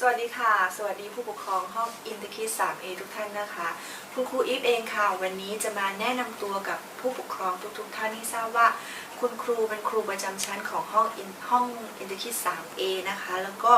สวัสดีค่ะ สวัสดีผู้ปกครองห้องอินทคิด 3A ทุกท่านนะคะ คุณครูอีฟเองค่ะ วันนี้จะมาแนะนำตัวกับผู้ปกครองทุกๆท่านให้ทราบว่า คุณครูเป็นครูประจำชั้นของห้องอินห้องอินทคิด 3A นะคะ แล้วก็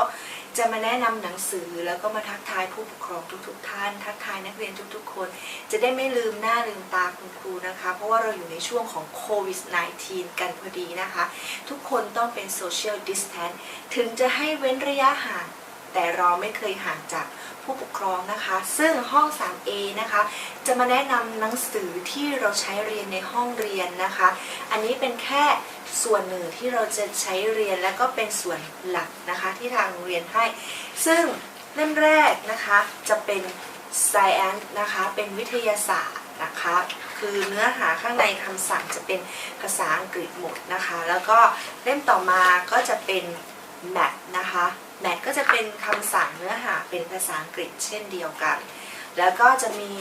จะมาแนะนำหนังสือแล้วก็มาทักทายผู้ปกครองทุกๆ ท่าน ทักทายนักเรียนทุกๆ คน จะได้ไม่ลืมหน้าลืมตาคุณครูนะคะ เพราะว่าเราอยู่ในช่วงของโควิด -19 กันพอดีนะคะ ทุกคนต้องเป็นโซเชียลดิสแทนถึงจะให้เว้นระยะห่าง แต่เราไม่เคยห่างจากผู้ปกครองนะคะ ซึ่งห้อง 3A นะคะ จะมาแนะนำหนังสือที่เราใช้เรียนในห้องเรียนนะคะ อันนี้เป็นแค่ส่วนหนึ่งที่เราจะใช้เรียนและก็เป็นส่วนหลักนะคะที่ทางเรียนให้ ซึ่งเล่มแรกนะคะจะเป็น Science นะคะเป็นวิทยาศาสตร์นะคะคือเนื้อหาข้างในคำสั่งจะเป็นภาษาอังกฤษหมดนะคะ แล้วก็เล่มต่อมาก็จะเป็น Math นะคะ Math ก็จะเป็นคำสั่งเนื้อหาเป็นภาษาอังกฤษเช่นเดียวกัน แล้วก็จะมี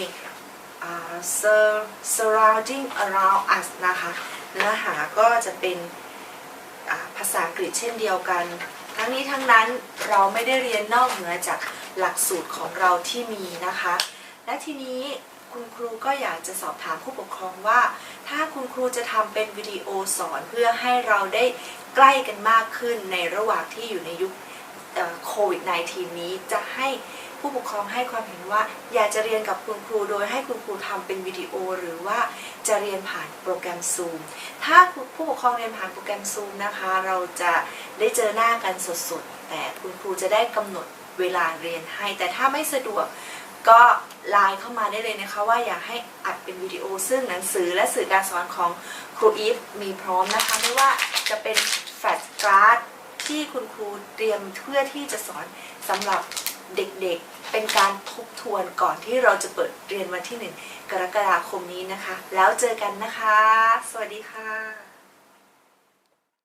sur- surrounding around us นะคะ เนื้อหาก็จะเป็นภาษาอังกฤษเช่นเดียวกัน ทั้งนี้ทั้งนั้นเราไม่ได้เรียนนอกเหนือจากหลักสูตรของเราที่มีนะคะ และทีนี้คุณครูก็อยากจะสอบถามผู้ปกครองว่า ถ้าคุณครูจะทำเป็นวิดีโอสอนเพื่อให้เราได้ใกล้กันมากขึ้นในระหว่างที่อยู่ในยุค วิด -19 นี้จะให้ผู้ปกครองให้ความเห็นว่า อยากจะเรียนกับคุณครูโดยให้คุณครูทำเป็นวิดีโอ หรือว่าจะเรียนผ่านโปรแกรม Zoom ถ้าผู้ปกครองเรียนผ่านโปรแกรม Zoom นะคะ เราจะได้เจอหน้ากันสดๆ แต่คุณครูจะได้กำหนดเวลาเรียนให้ แต่ถ้าไม่สะดวกก็ไลน์เข้ามาได้เลยนะคะว่าอยากให้อัดเป็นวิดีโอซึ่งหนังสือและสื่อการสอนของครูอีฟมีพร้อมนะคะไม่ว่าจะเป็น ที่คุณครูเตรียมเพื่อที่จะสอนสำหรับเด็กๆ เป็นการทบทวนก่อนที่เราจะเปิดเรียนวันที่ 1 กรกฎาคมนี้นะคะ แล้วเจอกันนะคะ สวัสดีค่ะ